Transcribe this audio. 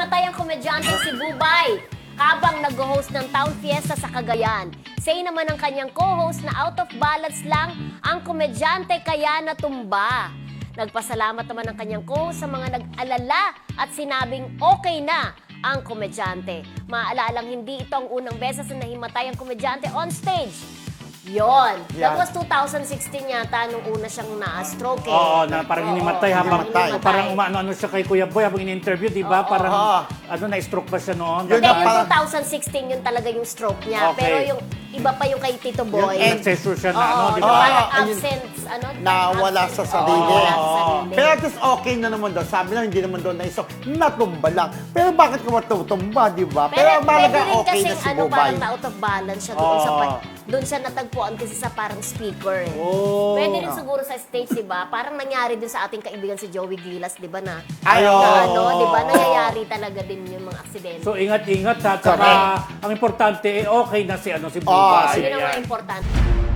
nahimatay ang komedyante si Bubay habang nag-host ng Town Fiesta sa Cagayan. Say naman ng kanyang co-host na out of balance lang ang komedyante kaya natumba. Nagpasalamat naman ang kanyang co-host sa mga nag-alala at sinabing okay na ang komedyante. Maalalang hindi ito ang unang beses na nahimatay ang komedyante on stage. Yon. That Yan. was 2016 yata nung una siyang na-stroke eh. Oo, na parang Oo, hinimatay habang hinimatay. parang umano-ano siya kay Kuya Boy habang in-interview, di ba? Parang Oo. ano na-stroke ba siya noon? Yun Hindi, na yung parang- 2016 yun talaga yung stroke niya. Okay. Pero yung iba pa yung kay Tito Boy. Yung Nag-session siya na Oo, ano, di ba? parang Ah, ayun. absent, ano? na wala sa Oo, sarili. wala sa Oo. sarili. Pero at least okay na naman daw. Sabi lang, hindi naman daw naisok. Natumba lang. Pero bakit ka matutumba, di ba? Pero, pwede rin okay na si ano, Bubay. parang na-out of balance siya doon sa Oo. pa- doon siya natagpuan kasi sa parang speaker eh. Oh. Pwede rin siguro sa stage, di ba? Parang nangyari din sa ating kaibigan si Joey Gilas, di ba na? Ay, na oo. ano, di ba? Nangyayari talaga din yung mga aksidente. So ingat-ingat ha. Tsaka Correct. ang importante, eh, okay na si ano si Oo, Bubay. sige. Yun ang mga importante.